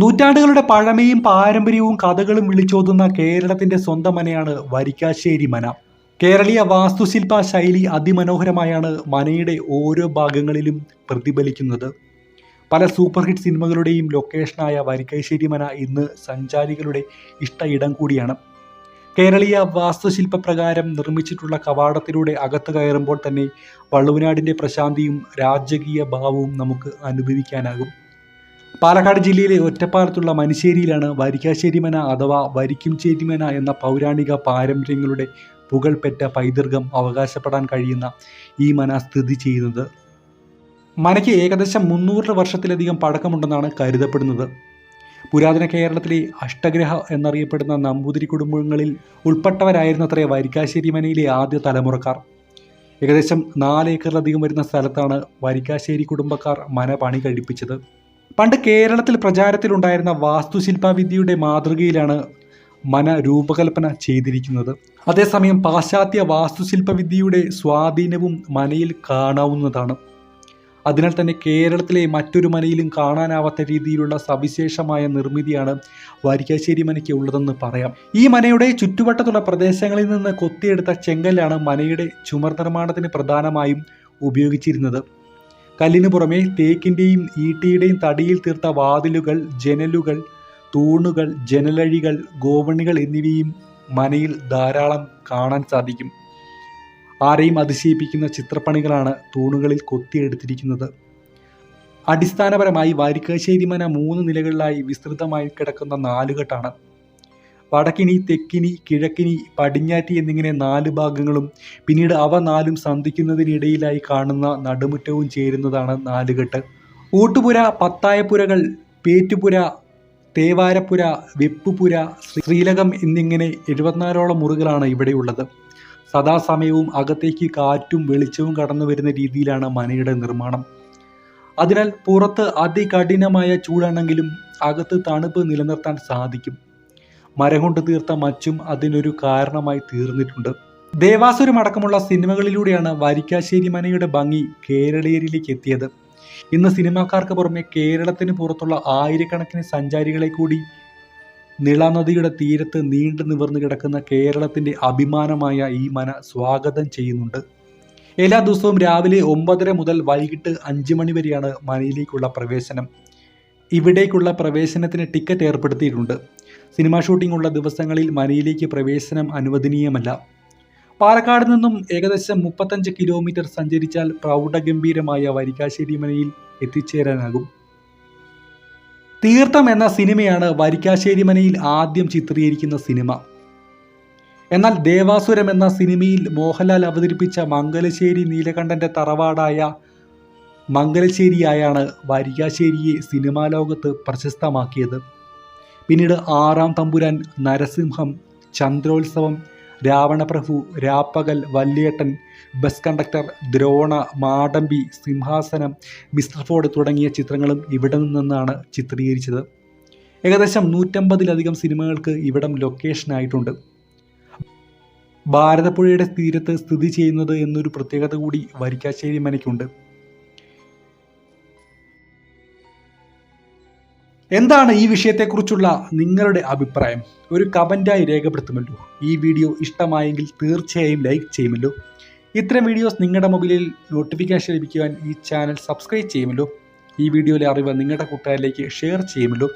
നൂറ്റാണ്ടുകളുടെ പഴമയും പാരമ്പര്യവും കഥകളും വിളിച്ചോതുന്ന കേരളത്തിന്റെ സ്വന്തം മനയാണ് വരിക്കാശ്ശേരി മന. കേരളീയ വാസ്തുശില്പ ശൈലി അതിമനോഹരമായാണ് മനയുടെ ഓരോ ഭാഗങ്ങളിലും പ്രതിഫലിക്കുന്നത്. പല സൂപ്പർ ഹിറ്റ് സിനിമകളുടെയും ലൊക്കേഷനായ വരിക്കാശ്ശേരി മന ഇന്ന് സഞ്ചാരികളുടെ ഇഷ്ട ഇടം കൂടിയാണ്. കേരളീയ വാസ്തുശില്പ പ്രകാരം നിർമ്മിച്ചിട്ടുള്ള കവാടത്തിലൂടെ അകത്ത് കയറുമ്പോൾ തന്നെ വള്ളുവനാടിന്റെ പ്രശാന്തിയും രാജകീയ ഭാവവും നമുക്ക് അനുഭവിക്കാനാകും. പാലക്കാട് ജില്ലയിലെ ഒറ്റപ്പാലത്തുള്ള മനുശ്ശേരിയിലാണ് വരിക്കാശ്ശേരിമന അഥവാ വരിക്കും ചേരിമന എന്ന പൗരാണിക പാരമ്പര്യങ്ങളുടെ പുകൾപെറ്റ പൈതൃകം അവകാശപ്പെടാൻ കഴിയുന്ന ഈ മന സ്ഥിതി ചെയ്യുന്നത്. മനയ്ക്ക് ഏകദേശം മുന്നൂറ് വർഷത്തിലധികം പഴക്കമുണ്ടെന്നാണ് കരുതപ്പെടുന്നത്. പുരാതന കേരളത്തിലെ അഷ്ടഗ്രഹ എന്നറിയപ്പെടുന്ന നമ്പൂതിരി കുടുംബങ്ങളിൽ ഉൾപ്പെട്ടവരായിരുന്നത്രേ വരിക്കാശ്ശേരി മനയിലെ ആദ്യ തലമുറക്കാർ. ഏകദേശം നാല് ഏക്കറിലധികം വരുന്ന സ്ഥലത്താണ് വരിക്കാശ്ശേരി കുടുംബക്കാർ മന പണി കഴിപ്പിച്ചത് പണ്ട് കേരളത്തിൽ പ്രചാരത്തിലുണ്ടായിരുന്ന വാസ്തുശില്പവിദ്യയുടെ മാതൃകയിലാണ് മന രൂപകൽപ്പന ചെയ്തിരിക്കുന്നത്. അതേസമയം പാശ്ചാത്യ വാസ്തുശില്പവിദ്യയുടെ സ്വാധീനവും മനയിൽ കാണാവുന്നതാണ്. അതിനാൽ തന്നെ കേരളത്തിലെ മറ്റൊരു മനയിലും കാണാനാവാത്ത രീതിയിലുള്ള സവിശേഷമായ നിർമ്മിതിയാണ് വാരിക്കാശ്ശേരി മനയ്ക്ക് ഉള്ളതെന്ന് പറയാം. ഈ മനയുടെ ചുറ്റുവട്ടത്തുള്ള പ്രദേശങ്ങളിൽ നിന്ന് കൊത്തിയെടുത്ത ചെങ്കല്ലാണ് മനയുടെ ചുമർ നിർമ്മാണത്തിന് പ്രധാനമായും ഉപയോഗിച്ചിരുന്നത്. കല്ലിനു പുറമെ തേക്കിന്റെയും ഈട്ടിയുടെയും തടിയിൽ തീർത്ത വാതിലുകൾ ജനലുകൾ തൂണുകൾ ജനലഴികൾ ഗോവണികൾ എന്നിവയും മനയിൽ ധാരാളം കാണാൻ സാധിക്കും. ആരെയും അതിശയിപ്പിക്കുന്ന ചിത്രപ്പണികളാണ് തൂണുകളിൽ കൊത്തിയെടുത്തിരിക്കുന്നത്. അടിസ്ഥാനപരമായി വാരിക്കാശ്ശേരി മന മൂന്ന് നിലകളിലായി വിസ്തൃതമായി കിടക്കുന്ന നാലുകെട്ടാണ്. വടക്കിനി തെക്കിനി കിഴക്കിനി പടിഞ്ഞാറ്റി എന്നിങ്ങനെ നാല് ഭാഗങ്ങളും പിന്നീട് അവ നാലും സന്ധിക്കുന്നതിനിടയിലായി കാണുന്ന നടുമുറ്റവും ചേരുന്നതാണ് നാലുകെട്ട്. ഊട്ടുപുര പത്തായപ്പുരകൾ പേറ്റുപുര തേവാരപ്പുര വെപ്പുപുര ശ്രീലകം എന്നിങ്ങനെ എഴുപത്തിനാലോളം മുറികളാണ് ഇവിടെയുള്ളത്. സദാസമയവും അകത്തേക്ക് കാറ്റും വെളിച്ചവും കടന്നു വരുന്ന രീതിയിലാണ് മനയുടെ നിർമ്മാണം. അതിനാൽ പുറത്ത് അതികഠിനമായ ചൂടാണെങ്കിലും അകത്ത് തണുപ്പ് നിലനിർത്താൻ സാധിക്കും. മരം കൊണ്ട് തീർത്ത മച്ചും അതിനൊരു കാരണമായി തീർന്നിട്ടുണ്ട്. ദേവാസുരം അടക്കമുള്ള സിനിമകളിലൂടെയാണ് വരിക്കാശ്ശേരി മനയുടെ ഭംഗി കേരളീയരിലേക്ക് എത്തിയത്. ഇന്ന് സിനിമാക്കാർക്ക് പുറമെ കേരളത്തിന് പുറത്തുള്ള ആയിരക്കണക്കിന് സഞ്ചാരികളെ കൂടി നിളനദിയുടെ തീരത്ത് നീണ്ടു നിവർന്നു കിടക്കുന്ന കേരളത്തിന്റെ അഭിമാനമായ ഈ മന സ്വാഗതം ചെയ്യുന്നുണ്ട്. എല്ലാ ദിവസവും രാവിലെ ഒമ്പതര മുതൽ വൈകിട്ട് അഞ്ച് മണി വരെയാണ് മനയിലേക്കുള്ള പ്രവേശനം. ഇവിടേക്കുള്ള പ്രവേശനത്തിന് ടിക്കറ്റ് ഏർപ്പെടുത്തിയിട്ടുണ്ട്. സിനിമാ ഷൂട്ടിംഗ് ഉള്ള ദിവസങ്ങളിൽ മനയിലേക്ക് പ്രവേശനം അനുവദനീയമല്ല. പാലക്കാട് നിന്നും ഏകദേശം മുപ്പത്തഞ്ച് കിലോമീറ്റർ സഞ്ചരിച്ചാൽ പ്രൗഢഗംഭീരമായ വരിക്കാശ്ശേരി മനയിൽ എത്തിച്ചേരാനാകും. തീർത്ഥം എന്ന സിനിമയാണ് വരിക്കാശ്ശേരി മനയിൽ ആദ്യം ചിത്രീകരിക്കുന്ന സിനിമ. എന്നാൽ ദേവാസുരം എന്ന സിനിമയിൽ മോഹൻലാൽ അവതരിപ്പിച്ച മംഗലശ്ശേരി നീലകണ്ഠന്റെ തറവാടായ മംഗലശ്ശേരിയായാണ് വരികാശ്ശേരിയെ സിനിമാ ലോകത്ത് പ്രശസ്തമാക്കിയത്. പിന്നീട് ആറാം തമ്പുരാൻ Narasimham Chandrolsavam Ravanaprabhu Rappakal Valliyettan Bus Conductor Drona Madampi Simhasanam Mister Fraud തുടങ്ങിയ ചിത്രങ്ങളും ഇവിടെ നിന്നാണ് ചിത്രീകരിച്ചത്. ഏകദേശം നൂറ്റമ്പതിലധികം സിനിമകൾക്ക് ഇവിടം ലൊക്കേഷനായിട്ടുണ്ട് ഭാരതപ്പുഴയുടെ തീരത്ത് സ്ഥിതി ചെയ്യുന്നത് എന്നൊരു പ്രത്യേകത കൂടി വരിക്കാശ്ശേരി മനയ്ക്കുണ്ട്. എന്താണ് ഈ വിഷയത്തെക്കുറിച്ചുള്ള നിങ്ങളുടെ അഭിപ്രായം? ഒരു കമന്റായി രേഖപ്പെടുത്തുമല്ലോ. ഈ വീഡിയോ ഇഷ്ടമായെങ്കിൽ തീർച്ചയായും ലൈക്ക് ചെയ്യുമല്ലോ. ഇത്തരം വീഡിയോസ് നിങ്ങളുടെ മൊബൈലിൽ നോട്ടിഫിക്കേഷൻ ലഭിക്കുവാൻ ഈ ചാനൽ സബ്സ്ക്രൈബ് ചെയ്യുമല്ലോ. ഈ വീഡിയോയിലെ അറിവ് നിങ്ങളുടെ കൂട്ടുകാരിലേക്ക് ഷെയർ ചെയ്യുമല്ലോ.